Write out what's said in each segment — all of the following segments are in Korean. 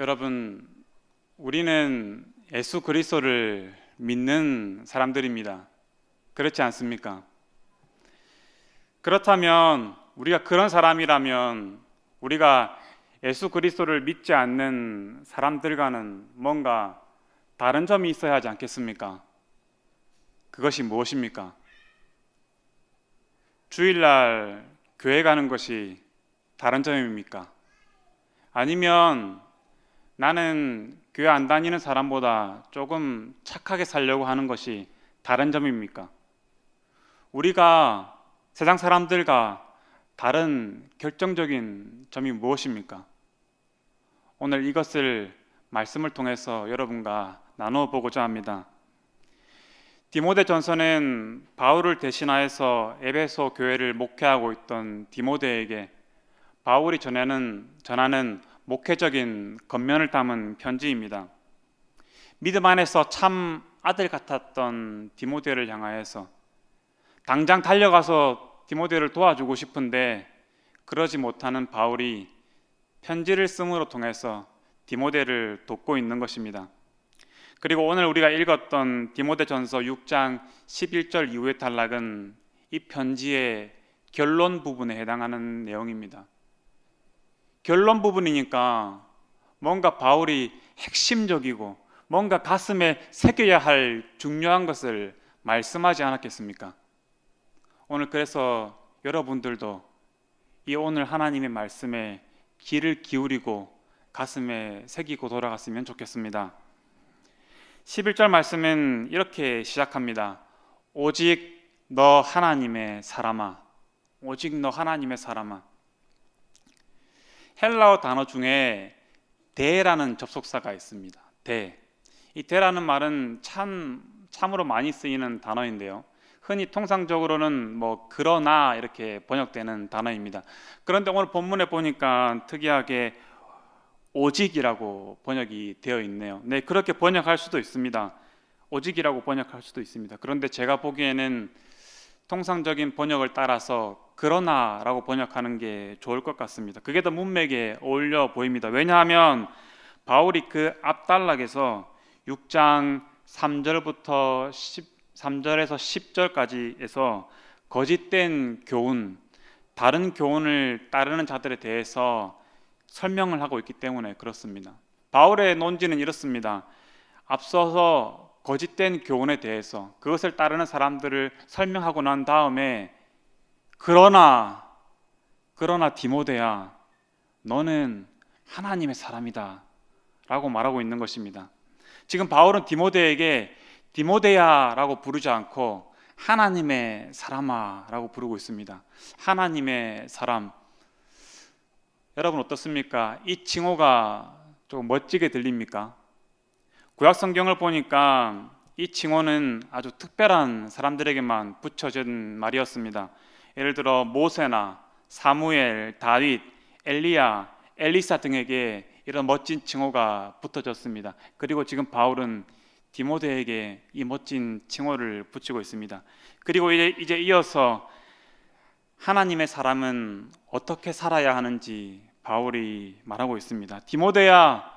여러분, 우리는 예수 그리스도를 믿는 사람들입니다. 그렇지 않습니까? 그렇다면 우리가 그런 사람이라면 우리가 예수 그리스도를 믿지 않는 사람들과는 뭔가 다른 점이 있어야 하지 않겠습니까? 그것이 무엇입니까? 주일날 교회 가는 것이 다른 점입니까? 아니면 나는 교회 안 다니는 사람보다 조금 착하게 살려고 하는 것이 다른 점입니까? 우리가 세상 사람들과 다른 결정적인 점이 무엇입니까? 오늘 이것을 말씀을 통해서 여러분과 나누어 보고자 합니다. 디모데 전서는 바울을 대신하여서 에베소 교회를 목회하고 있던 디모데에게 바울이 전하는 전하는 목회적인 겉면을 담은 편지입니다. 믿음 안에서 참 아들 같았던 디모데를 향하여서 당장 달려가서 디모데를 도와주고 싶은데 그러지 못하는 바울이 편지를 쓰므로 통해서 디모데를 돕고 있는 것입니다. 그리고 오늘 우리가 읽었던 디모데전서 6장 11절 이후의 단락은 이 편지의 결론 부분에 해당하는 내용입니다. 결론 부분이니까 뭔가 바울이 핵심적이고 뭔가 가슴에 새겨야 할 중요한 것을 말씀하지 않았겠습니까? 오늘 그래서 여러분들도 이 오늘 하나님의 말씀에 귀를 기울이고 가슴에 새기고 돌아갔으면 좋겠습니다. 11절 말씀은 이렇게 시작합니다. 오직 너 하나님의 사람아. 오직 너 하나님의 사람아. 헬라어 단어 중에 대라는 접속사가 있습니다. 대. 이 대라는 말은 참 참으로 많이 쓰이는 단어인데요. 흔히 통상적으로는 뭐 그러나 이렇게 번역되는 단어입니다. 그런데 오늘 본문에 보니까 특이하게 오직이라고 번역이 되어 있네요. 네, 그렇게 번역할 수도 있습니다. 오직이라고 번역할 수도 있습니다. 그런데 제가 보기에는 통상적인 번역을 따라서 그러나라고 번역하는 게 좋을 것 같습니다. 그게 더 문맥에 어울려 보입니다. 왜냐하면 바울이 그 앞단락에서 6장 3절부터 13절에서 10절까지에서 거짓된 교훈, 다른 교훈을 따르는 자들에 대해서 설명을 하고 있기 때문에 그렇습니다. 바울의 논지는 이렇습니다. 앞서서 거짓된 교훈에 대해서 그것을 따르는 사람들을 설명하고 난 다음에 그러나 그러나 디모데야 너는 하나님의 사람이다 라고 말하고 있는 것입니다. 지금 바울은 디모데에게 디모데야라고 부르지 않고 하나님의 사람아라고 부르고 있습니다. 하나님의 사람. 여러분 어떻습니까? 이 칭호가 조금 멋지게 들립니까? 구약 성경을 보니까 이 칭호는 아주 특별한 사람들에게만 붙여진 말이었습니다. 예를 들어 모세나 사무엘, 다윗, 엘리야, 엘리사 등에게 이런 멋진 칭호가 붙어졌습니다. 그리고 지금 바울은 디모데에게 이 멋진 칭호를 붙이고 있습니다. 그리고 이제, 이제 이어서 하나님의 사람은 어떻게 살아야 하는지 바울이 말하고 있습니다. 디모데야,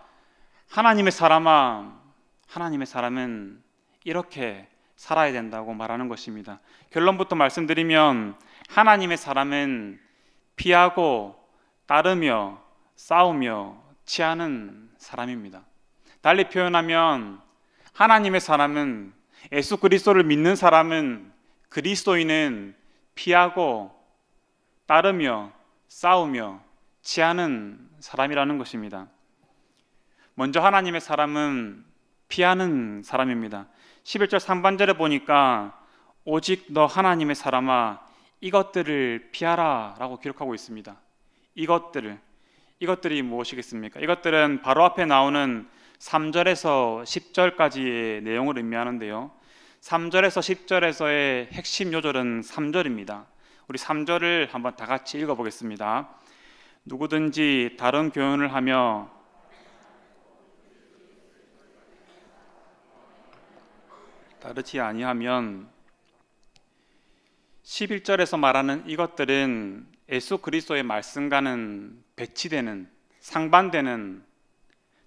하나님의 사람아, 하나님의 사람은 이렇게 살아야 된다고 말하는 것입니다. 결론부터 말씀드리면 하나님의 사람은 피하고 따르며 싸우며 취하는 사람입니다. 달리 표현하면 하나님의 사람은 예수 그리스도를 믿는 사람은 그리스도인은 피하고 따르며 싸우며 취하는 사람이라는 것입니다. 먼저 하나님의 사람은 피하는 사람입니다. 11절 3반절에 보니까 오직 너 하나님의 사람아 이것들을 피하라라고 기록하고 있습니다. 이것들을 이것들이 무엇이겠습니까? 이것들은 바로 앞에 나오는 3절에서 10절까지의 내용을 의미하는데요. 3절에서 10절에서의 핵심 요절은 3절입니다. 우리 3절을 한번 다 같이 읽어 보겠습니다. 누구든지 다른 교훈을 하며 따르지 아니하면 11절에서 말하는 이것들은 예수 그리스도의 말씀과는 배치되는 상반되는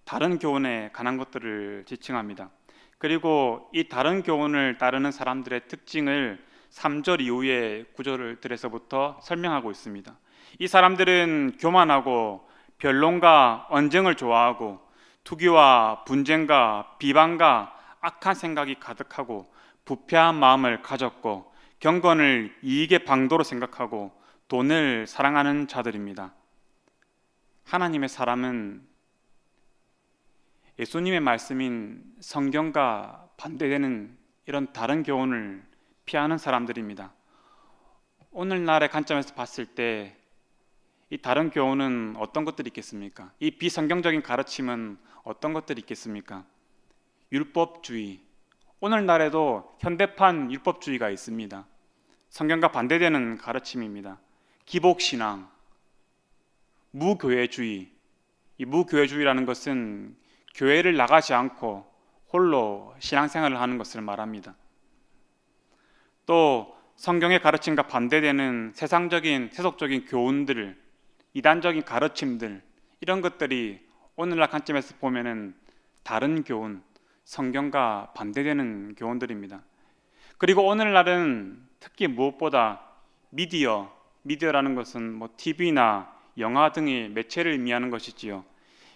다른 교훈에 관한 것들을 지칭합니다. 그리고 이 다른 교훈을 따르는 사람들의 특징을 3절 이후의 구절을 들에서부터 설명하고 있습니다. 이 사람들은 교만하고 변론과 언쟁을 좋아하고 투기와 분쟁과 비방과 악한 생각이 가득하고 부패한 마음을 가졌고 경건을 이익의 방도로 생각하고 돈을 사랑하는 자들입니다. 하나님의 사람은 예수님의 말씀인 성경과 반대되는 이런 다른 교훈을 피하는 사람들입니다. 오늘날의 관점에서 봤을 때 이 다른 교훈은 어떤 것들이 있겠습니까? 이 비성경적인 가르침은 어떤 것들이 있겠습니까? 율법주의. 오늘날에도 현대판 율법주의가 있습니다. 성경과 반대되는 가르침입니다. 기복신앙, 무교회주의. 이 무교회주의라는 것은 교회를 나가지 않고 홀로 신앙생활을 하는 것을 말합니다. 또 성경의 가르침과 반대되는 세상적인 세속적인 교훈들, 이단적인 가르침들 이런 것들이 오늘날 관점에서 보면은 다른 교훈, 성경과 반대되는 교훈들입니다. 그리고 오늘날은 특히 무엇보다 미디어, 미디어라는 것은 뭐 TV나 영화 등의 매체를 의미하는 것이지요.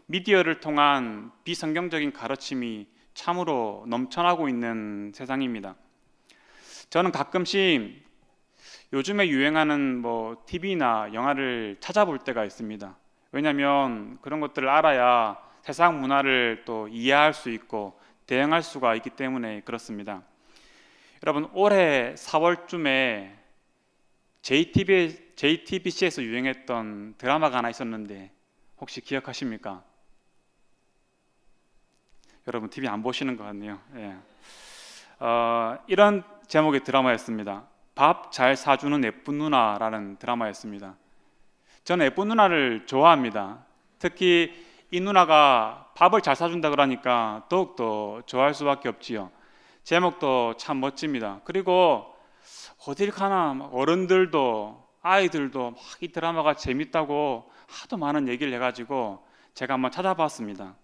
미디어를 통한 비성경적인 가르침이 참으로 넘쳐나고 있는 세상입니다. 저는 가끔씩 요즘에 유행하는 뭐 TV나 영화를 찾아볼 때가 있습니다. 왜냐하면 그런 것들을 알아야 세상 문화를 또 이해할 수 있고 대응할 수가 있기 때문에 그렇습니다. 여러분 올해 4월쯤에 JTB, JTBC에서 유행했던 드라마가 하나 있었는데 혹시 기억하십니까? 여러분 TV 안 보시는 것 같네요. 예. 어, 이런 제목의 드라마였습니다. 밥 잘 사주는 예쁜 누나라는 드라마였습니다. 저는 예쁜 누나를 좋아합니다. 특히 이 누나가 밥을 잘 사준다 그러니까 더욱더 좋아할 수밖에 없지요. 제목도 참 멋집니다. 그리고 어딜 가나 어른들도 아이들도 막 이 드라마가 재밌다고 하도 많은 얘기를 해가지고 제가 한번 찾아봤습니다.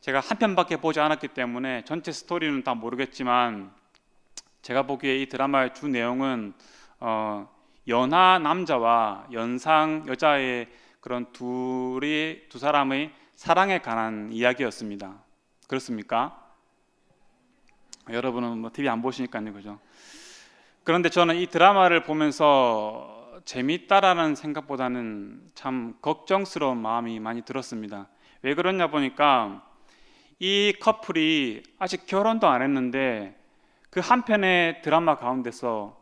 제가 한 편밖에 보지 않았기 때문에 전체 스토리는 다 모르겠지만 제가 보기에 이 드라마의 주 내용은 어, 연하 남자와 연상 여자의 그런 둘이 두 사람의 사랑에 관한 이야기였습니다. 그렇습니까? 여러분은 뭐 TV 안 보시니까요, 그죠? 그런데 저는 이 드라마를 보면서 재밌다라는 생각보다는 참 걱정스러운 마음이 많이 들었습니다. 왜 그러냐 보니까 이 커플이 아직 결혼도 안 했는데 그 한편의 드라마 가운데서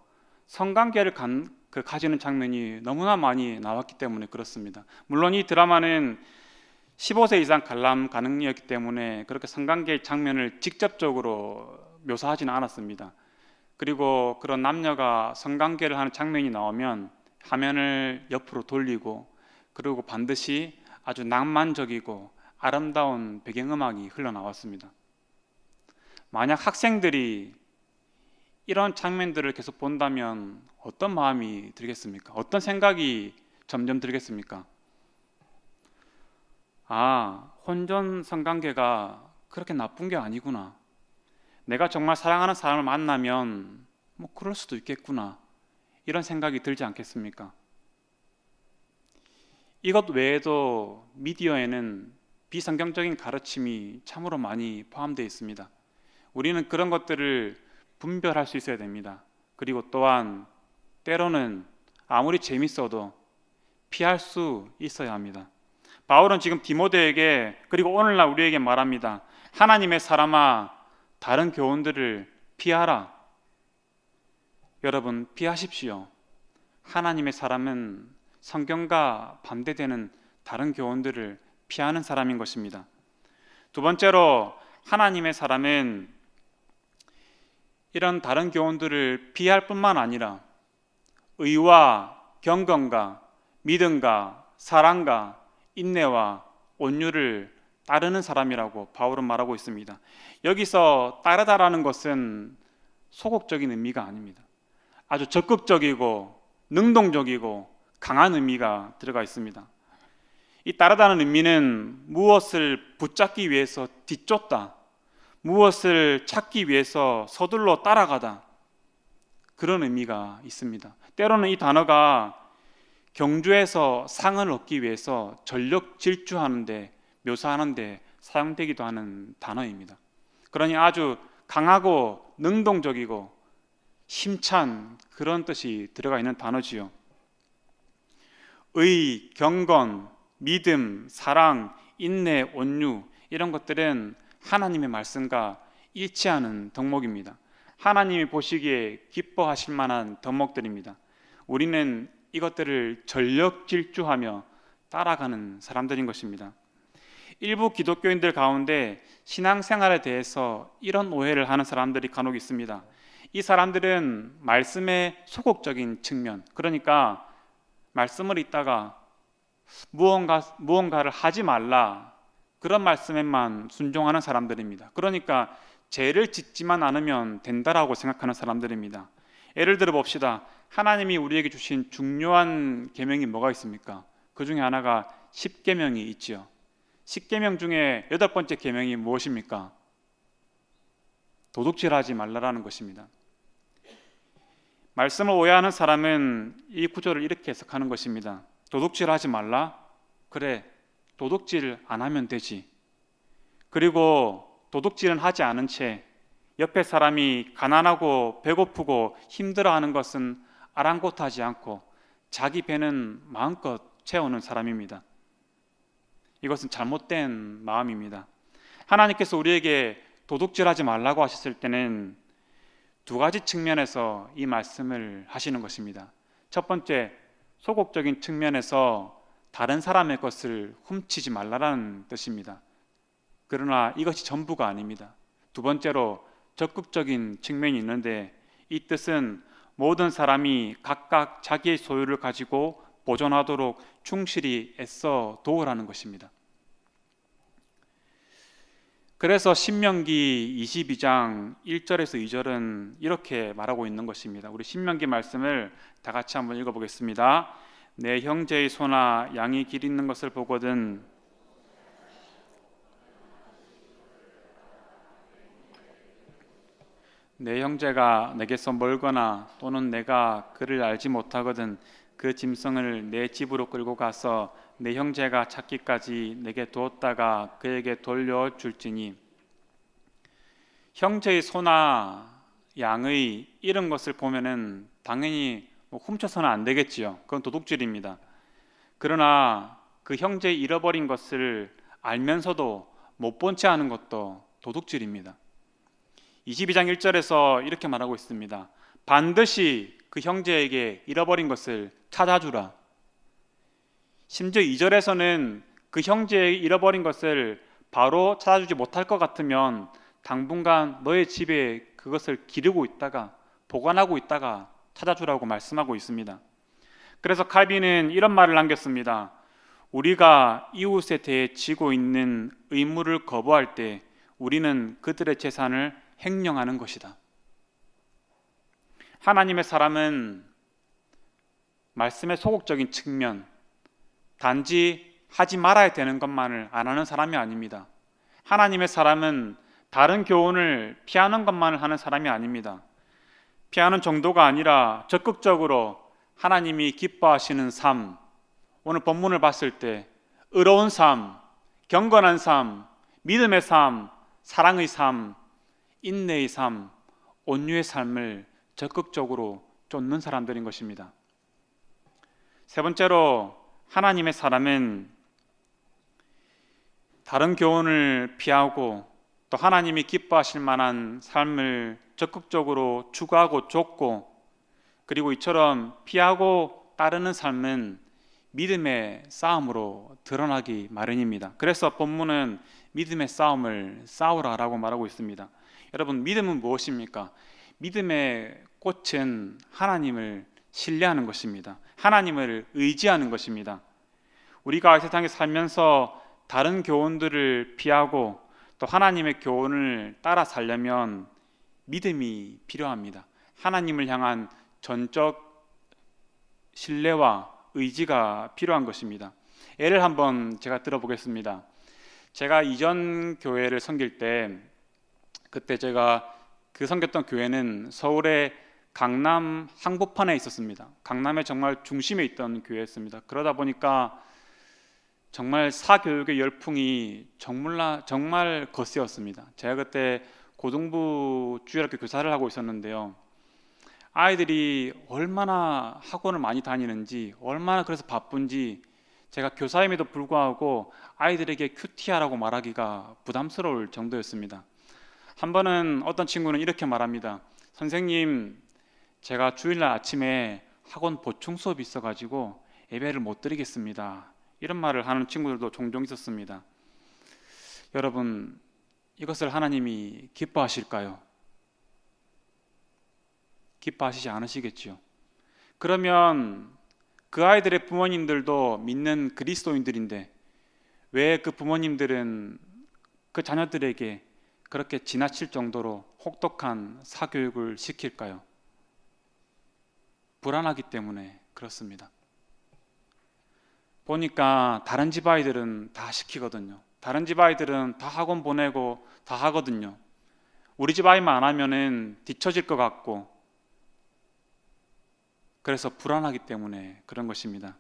성관계를 간, 그 가지는 장면이 너무나 많이 나왔기 때문에 그렇습니다. 물론 이 드라마는 15세 이상 관람 가능이었기 때문에 그렇게 성관계 장면을 직접적으로 묘사하지는 않았습니다. 그리고 그런 남녀가 성관계를 하는 장면이 나오면 화면을 옆으로 돌리고 그리고 반드시 아주 낭만적이고 아름다운 배경음악이 흘러나왔습니다. 만약 학생들이 이런 장면들을 계속 본다면 어떤 마음이 들겠습니까? 어떤 생각이 점점 들겠습니까? 아, 혼전 성관계가 그렇게 나쁜 게 아니구나. 내가 정말 사랑하는 사람을 만나면 뭐 그럴 수도 있겠구나. 이런 생각이 들지 않겠습니까? 이것 외에도 미디어에는 비성경적인 가르침이 참으로 많이 포함되어 있습니다. 우리는 그런 것들을 분별할 수 있어야 됩니다. 그리고 또한 때로는 아무리 재밌어도 피할 수 있어야 합니다. 바울은 지금 디모데에게 그리고 오늘날 우리에게 말합니다. 하나님의 사람아 다른 교훈들을 피하라. 여러분 피하십시오. 하나님의 사람은 성경과 반대되는 다른 교훈들을 피하는 사람인 것입니다. 두 번째로 하나님의 사람은 이런 다른 교훈들을 피할 뿐만 아니라 의와 경건과 믿음과 사랑과 인내와 온유를 따르는 사람이라고 바울은 말하고 있습니다. 여기서 따르다라는 것은 소극적인 의미가 아닙니다. 아주 적극적이고 능동적이고 강한 의미가 들어가 있습니다. 이 따르다는 의미는 무엇을 붙잡기 위해서 뒤쫓다, 무엇을 찾기 위해서 서둘러 따라가다 그런 의미가 있습니다. 때로는 이 단어가 경주에서 상을 얻기 위해서 전력 질주하는데 묘사하는데 사용되기도 하는 단어입니다. 그러니 아주 강하고 능동적이고 힘찬 그런 뜻이 들어가 있는 단어지요. 의, 경건, 믿음, 사랑, 인내, 온유 이런 것들은 하나님의 말씀과 일치하는 덕목입니다. 하나님이 보시기에 기뻐하실 만한 덕목들입니다. 우리는 이것들을 전력 질주하며 따라가는 사람들인 것입니다. 일부 기독교인들 가운데 신앙생활에 대해서 이런 오해를 하는 사람들이 간혹 있습니다. 이 사람들은 말씀의 소극적인 측면, 그러니까 말씀을 읽다가 무언가 무언가를 하지 말라 그런 말씀에만 순종하는 사람들입니다. 그러니까 죄를 짓지만 않으면 된다라고 생각하는 사람들입니다. 예를 들어 봅시다. 하나님이 우리에게 주신 중요한 계명이 뭐가 있습니까? 그 중에 하나가 십계명이 있지요. 십계명 중에 여덟 번째 계명이 무엇입니까? 도둑질하지 말라라는 것입니다. 말씀을 오해하는 사람은 이 구절을 이렇게 해석하는 것입니다. 도둑질하지 말라. 그래, 도둑질 안 하면 되지. 그리고 도둑질은 하지 않은 채 옆에 사람이 가난하고 배고프고 힘들어하는 것은 아랑곳하지 않고 자기 배는 마음껏 채우는 사람입니다. 이것은 잘못된 마음입니다. 하나님께서 우리에게 도둑질하지 말라고 하셨을 때는 두 가지 측면에서 이 말씀을 하시는 것입니다. 첫 번째, 소극적인 측면에서 다른 사람의 것을 훔치지 말라라는 뜻입니다. 그러나 이것이 전부가 아닙니다. 두 번째로 적극적인 측면이 있는데 이 뜻은 모든 사람이 각각 자기의 소유를 가지고 보존하도록 충실히 애써 도우라는 것입니다. 그래서 신명기 22장 1절에서 2절은 이렇게 말하고 있는 것입니다. 우리 신명기 말씀을 다 같이 한번 읽어 보겠습니다. 내 형제의 소나 양이 길 있는 것을 보거든 내 형제가 내게서 멀거나 또는 내가 그를 알지 못하거든 그 짐승을 내 집으로 끌고 가서 내 형제가 찾기까지 내게 두었다가 그에게 돌려 줄지니 형제의 소나 양의 이런 것을 보면은 당연히 뭐 훔쳐서는 안 되겠지요. 그건 도둑질입니다. 그러나 그 형제 잃어버린 것을 알면서도 못 본 채 하는 것도 도둑질입니다. 22장 1절에서 이렇게 말하고 있습니다. 반드시 그 형제에게 잃어버린 것을 찾아주라. 심지어 2절에서는 그 형제의 잃어버린 것을 바로 찾아주지 못할 것 같으면 당분간 너의 집에 그것을 기르고 있다가 보관하고 있다가 찾아주라고 말씀하고 있습니다. 그래서 칼빈은 이런 말을 남겼습니다. 우리가 이웃에 대해 지고 있는 의무를 거부할 때 우리는 그들의 재산을 횡령하는 것이다. 하나님의 사람은 말씀의 소극적인 측면, 단지 하지 말아야 되는 것만을 안 하는 사람이 아닙니다. 하나님의 사람은 다른 교훈을 피하는 것만을 하는 사람이 아닙니다. 피하는 정도가 아니라 적극적으로 하나님이 기뻐하시는 삶, 오늘 본문을 봤을 때 의로운 삶, 경건한 삶, 믿음의 삶, 사랑의 삶, 인내의 삶, 온유의 삶을 적극적으로 쫓는 사람들인 것입니다. 세 번째로 하나님의 사람은 다른 교훈을 피하고 또 하나님이 기뻐하실 만한 삶을 적극적으로 추구하고 쫓고 그리고 이처럼 피하고 따르는 삶은 믿음의 싸움으로 드러나기 마련입니다. 그래서 본문은 믿음의 싸움을 싸우라라고 말하고 있습니다. 여러분 믿음은 무엇입니까? 믿음의 꽃은 하나님을 신뢰하는 것입니다. 하나님을 의지하는 것입니다. 우리가 세상에 살면서 다른 교훈들을 피하고 또 하나님의 교훈을 따라 살려면 믿음이 필요합니다. 하나님을 향한 전적 신뢰와 의지가 필요한 것입니다. 예를 한번 제가 들어보겠습니다. 제가 이전 교회를 섬길 때 그때 제가 그 섬겼던 교회는 서울의 강남 항복판에 있었습니다. 강남의 정말 중심에 있던 교회였습니다. 그러다 보니까 정말 사교육의 열풍이 정말 정말 거세었습니다. 제가 그때 고등부 주일학교 교사를 하고 있었는데요. 아이들이 얼마나 학원을 많이 다니는지, 얼마나 그래서 바쁜지 제가 교사임에도 불구하고 아이들에게 큐티하라고 말하기가 부담스러울 정도였습니다. 한 번은 어떤 친구는 이렇게 말합니다. 선생님, 제가 주일날 아침에 학원 보충 수업이 있어가지고 예배를 못 드리겠습니다. 이런 말을 하는 친구들도 종종 있었습니다. 여러분, 이것을 하나님이 기뻐하실까요? 기뻐하시지 않으시겠지요. 그러면 그 아이들의 부모님들도 믿는 그리스도인들인데 왜 그 부모님들은 그 자녀들에게 그렇게 지나칠 정도로 혹독한 사교육을 시킬까요? 불안하기 때문에 그렇습니다. 보니까 다른 집 아이들은 다 시키거든요. 다른 집 아이들은 다 학원 보내고 다 하거든요. 우리 집 아이만 안 하면은 뒤처질 것 같고 그래서 불안하기 때문에 그런 것입니다.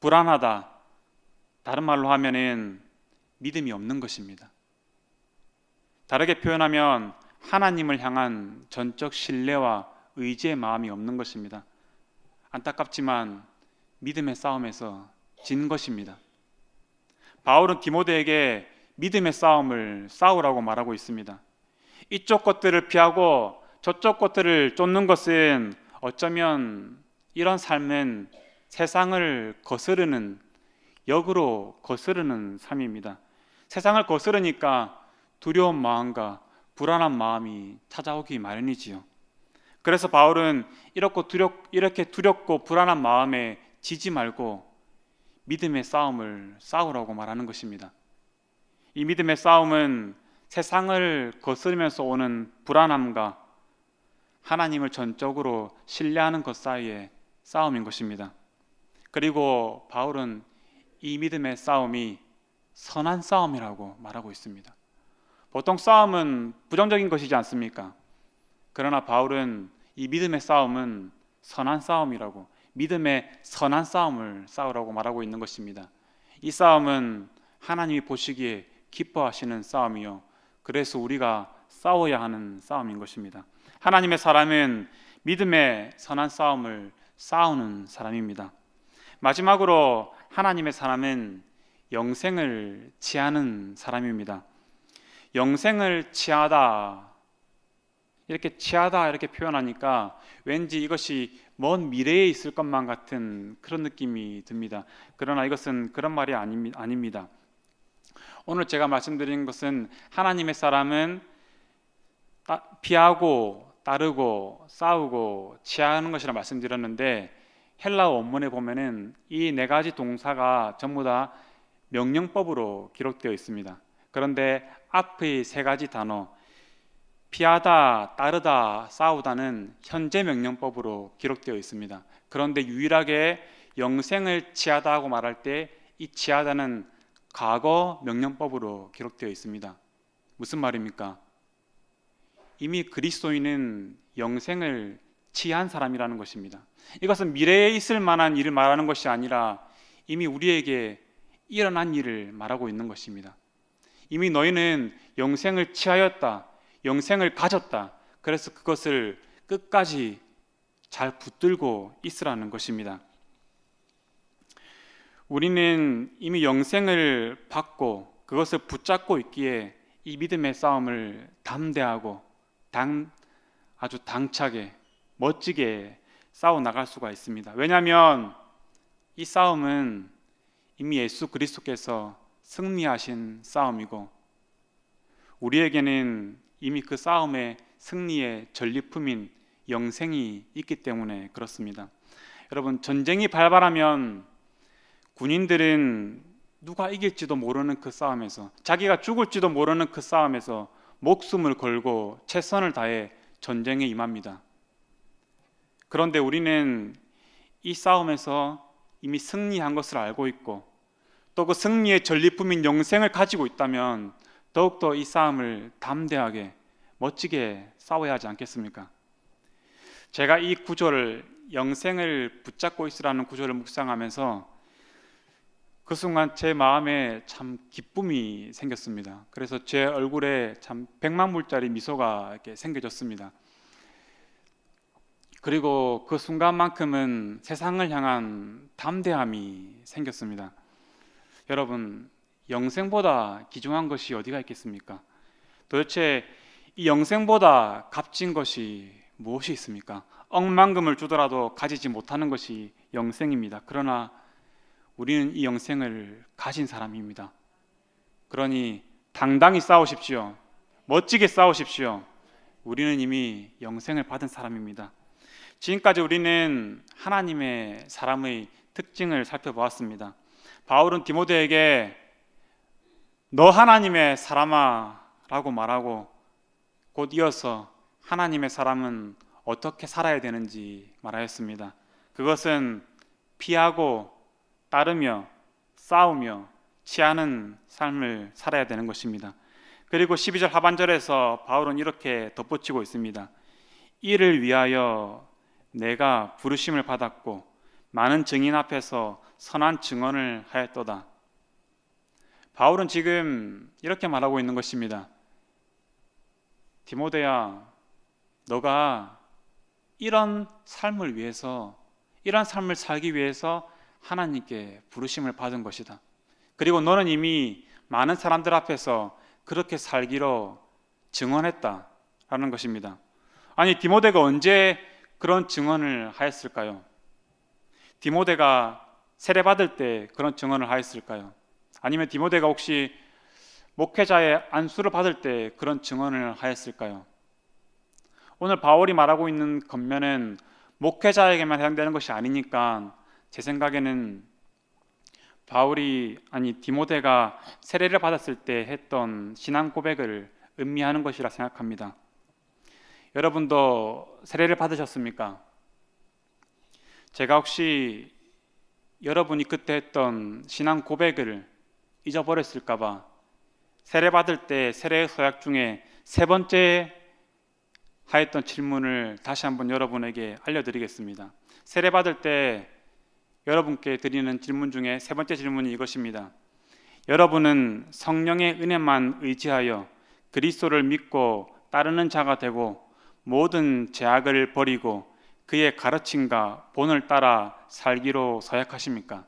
불안하다. 다른 말로 하면은 믿음이 없는 것입니다. 다르게 표현하면 하나님을 향한 전적 신뢰와 의지의 마음이 없는 것입니다. 안타깝지만 믿음의 싸움에서 진 것입니다. 바울은 디모데에게 믿음의 싸움을 싸우라고 말하고 있습니다. 이쪽 것들을 피하고 저쪽 것들을 쫓는 것은 어쩌면 이런 삶은 세상을 거스르는 역으로 거스르는 삶입니다. 세상을 거스르니까 두려운 마음과 불안한 마음이 찾아오기 마련이지요. 그래서 바울은 이렇고 두렵, 이렇게 두렵고 불안한 마음에 지지 말고 믿음의 싸움을 싸우라고 말하는 것입니다. 이 믿음의 싸움은 세상을 거스르면서 오는 불안함과 하나님을 전적으로 신뢰하는 것 사이에 싸움인 것입니다. 그리고 바울은 이 믿음의 싸움이 선한 싸움이라고 말하고 있습니다. 보통 싸움은 부정적인 것이지 않습니까? 그러나 바울은 이 믿음의 싸움은 선한 싸움이라고 믿음의 선한 싸움을 싸우라고 말하고 있는 것입니다. 이 싸움은 하나님이 보시기에 기뻐하시는 싸움이요. 그래서 우리가 싸워야 하는 싸움인 것입니다. 하나님의 사람은 믿음의 선한 싸움을 싸우는 사람입니다. 마지막으로 하나님의 사람은 영생을 취하는 사람입니다. 영생을 취하다 이렇게 취하다 이렇게 표현하니까 왠지 이것이 먼 미래에 있을 것만 같은 그런 느낌이 듭니다. 그러나 이것은 그런 말이 아닙니다. 오늘 제가 말씀드린 것은 하나님의 사람은 피하고 따르고 싸우고 취하는 것이라 말씀드렸는데 헬라 원문에 보면은 이 네 가지 동사가 전부 다 명령법으로 기록되어 있습니다. 그런데 앞의 세 가지 단어 피하다, 따르다, 싸우다는 현재 명령법으로 기록되어 있습니다. 그런데 유일하게 영생을 취하다고 말할 때이 취하다는 과거 명령법으로 기록되어 있습니다. 무슨 말입니까? 이미 그리스도인은 영생을 취한 사람이라는 것입니다. 이것은 미래에 있을 만한 일을 말하는 것이 아니라 이미 우리에게 일어난 일을 말하고 있는 것입니다. 이미 너희는 영생을 취하였다. 영생을 가졌다. 그래서 그것을 끝까지 잘 붙들고 있으라는 것입니다. 우리는 이미 영생을 받고 그것을 붙잡고 있기에 이 믿음의 싸움을 담대하고 당, 아주 당차게 멋지게 싸워 나갈 수가 있습니다. 왜냐하면 이 싸움은 이미 예수 그리스도께서 승리하신 싸움이고 우리에게는 이미 그 싸움의 승리의 전리품인 영생이 있기 때문에 그렇습니다. 여러분 전쟁이 발발하면 군인들은 누가 이길지도 모르는 그 싸움에서 자기가 죽을지도 모르는 그 싸움에서 목숨을 걸고 최선을 다해 전쟁에 임합니다. 그런데 우리는 이 싸움에서 이미 승리한 것을 알고 있고 또 그 승리의 전리품인 영생을 가지고 있다면 더욱더 이 싸움을 담대하게 멋지게 싸워야 하지 않겠습니까? 제가 이 구절을 영생을 붙잡고 있으라는 구절을 묵상하면서 그 순간 제 마음에 참 기쁨이 생겼습니다. 그래서 제 얼굴에 참 백만 불짜리 미소가 이렇게 생겨졌습니다. 그리고 그 순간만큼은 세상을 향한 담대함이 생겼습니다. 여러분, 영생보다 귀중한 것이 어디가 있겠습니까? 도대체 이 영생보다 값진 것이 무엇이 있습니까? 억만금을 주더라도 가지지 못하는 것이 영생입니다. 그러나 우리는 이 영생을 가진 사람입니다. 그러니 당당히 싸우십시오. 멋지게 싸우십시오. 우리는 이미 영생을 받은 사람입니다. 지금까지 우리는 하나님의 사람의 특징을 살펴보았습니다. 바울은 디모데에게 너 하나님의 사람아라고 말하고 곧 이어서 하나님의 사람은 어떻게 살아야 되는지 말하였습니다. 그것은 피하고 따르며 싸우며 취하는 삶을 살아야 되는 것입니다. 그리고 12절 하반절에서 바울은 이렇게 덧붙이고 있습니다. 이를 위하여 내가 부르심을 받았고 많은 증인 앞에서 선한 증언을 하였도다. 바울은 지금 이렇게 말하고 있는 것입니다. 디모데야, 너가 이런 삶을 위해서, 이런 삶을 살기 위해서 하나님께 부르심을 받은 것이다. 그리고 너는 이미 많은 사람들 앞에서 그렇게 살기로 증언했다 라는 것입니다. 아니 디모데가 언제 그런 증언을 하였을까요? 디모데가 세례 받을 때 그런 증언을 하였을까요? 아니면 디모데가 혹시 목회자의 안수를 받을 때 그런 증언을 하였을까요? 오늘 바울이 말하고 있는 겉면은 목회자에게만 해당되는 것이 아니니까 제 생각에는 바울이 아니 디모데가 세례를 받았을 때 했던 신앙 고백을 의미하는 것이라 생각합니다. 여러분도 세례를 받으셨습니까? 제가 혹시 여러분이 그때 했던 신앙 고백을 잊어버렸을까봐 세례 받을 때 세례 서약 중에 세 번째 하였던 질문을 다시 한번 여러분에게 알려드리겠습니다. 세례 받을 때 여러분께 드리는 질문 중에 세 번째 질문이 이것입니다. 여러분은 성령의 은혜만 의지하여 그리스도를 믿고 따르는 자가 되고 모든 제약을 버리고 그의 가르침과 본을 따라 살기로 서약하십니까?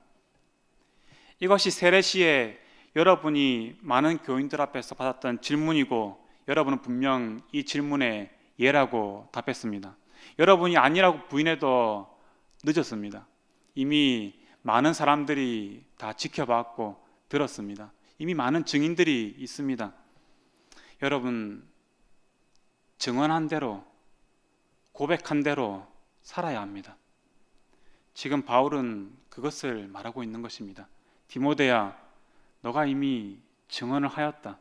이것이 세례 시에 여러분이 많은 교인들 앞에서 받았던 질문이고 여러분은 분명 이 질문에 예라고 답했습니다. 여러분이 아니라고 부인해도 늦었습니다. 이미 많은 사람들이 다 지켜봤고 들었습니다. 이미 많은 증인들이 있습니다. 여러분 증언한 대로 고백한 대로 살아야 합니다. 지금 바울은 그것을 말하고 있는 것입니다. 디모데야, 너가 이미 증언을 하였다.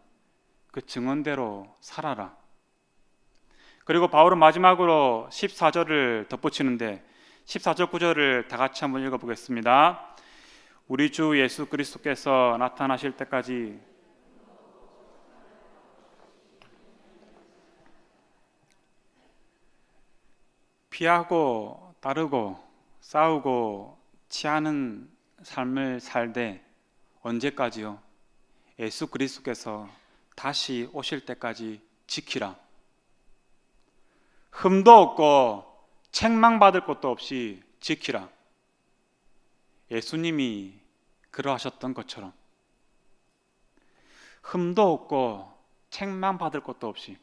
그 증언대로 살아라. 그리고 바울은 마지막으로 14절을 덧붙이는데 14절 9절을 다 같이 한번 읽어 보겠습니다. 우리 주 예수 그리스도께서 나타나실 때까지 피하고 따르고 싸우고 취하는 삶을 살되 언제까지요? 예수 그리스도께서 다시 오실 때까지 지키라. 흠도 없고 책망받을 것도 없이 지키라. 예수님이 그러하셨던 것처럼 흠도 없고 책망받을 것도 없이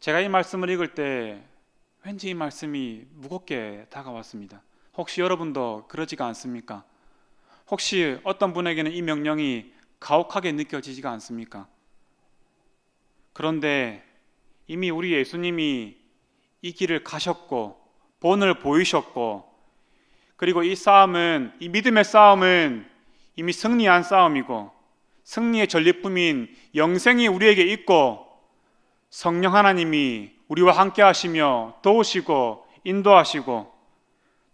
제가 이 말씀을 읽을 때 왠지 이 말씀이 무겁게 다가왔습니다. 혹시 여러분도 그러지가 않습니까? 혹시 어떤 분에게는 이 명령이 가혹하게 느껴지지가 않습니까? 그런데 이미 우리 예수님이 이 길을 가셨고 본을 보이셨고 그리고 이 싸움은 이 믿음의 싸움은 이미 승리한 싸움이고 승리의 전리품인 영생이 우리에게 있고 성령 하나님이 우리와 함께 하시며 도우시고 인도하시고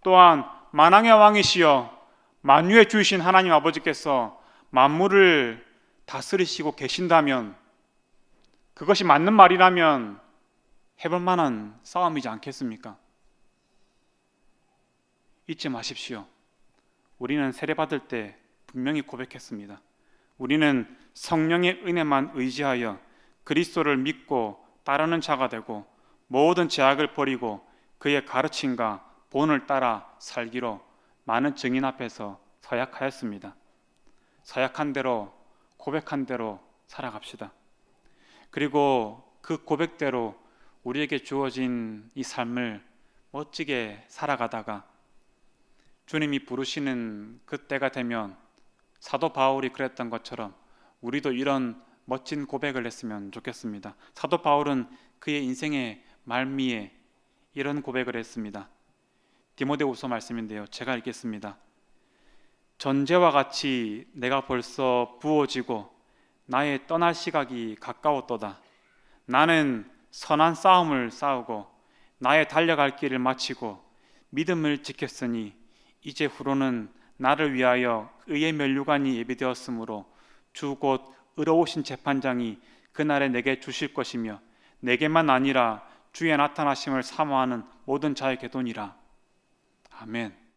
또한 만왕의 왕이시여 만유의 주이신 하나님 아버지께서 만물을 다스리시고 계신다면 그것이 맞는 말이라면 해볼 만한 싸움이지 않겠습니까? 잊지 마십시오. 우리는 세례받을 때 분명히 고백했습니다. 우리는 성령의 은혜만 의지하여 그리스도를 믿고 따르는 자가 되고 모든 제약을 버리고 그의 가르침과 본을 따라 살기로 많은 증인 앞에서 서약하였습니다. 서약한 대로 고백한 대로 살아갑시다. 그리고 그 고백대로 우리에게 주어진 이 삶을 멋지게 살아가다가 주님이 부르시는 그때가 되면 사도 바울이 그랬던 것처럼 우리도 이런 멋진 고백을 했으면 좋겠습니다. 사도 바울은 그의 인생의 말미에 이런 고백을 했습니다. 디모데후서 말씀인데요. 제가 읽겠습니다. 전제와 같이 내가 벌써 부어지고 나의 떠날 시각이 가까웠도다. 나는 선한 싸움을 싸우고 나의 달려갈 길을 마치고 믿음을 지켰으니 이제 후로는 나를 위하여 의의 면류관이 예비되었으므로 주 곧 의로우신 재판장이 그날에 내게 주실 것이며 내게만 아니라 주의 나타나심을 사모하는 모든 자에게도니라. 아멘.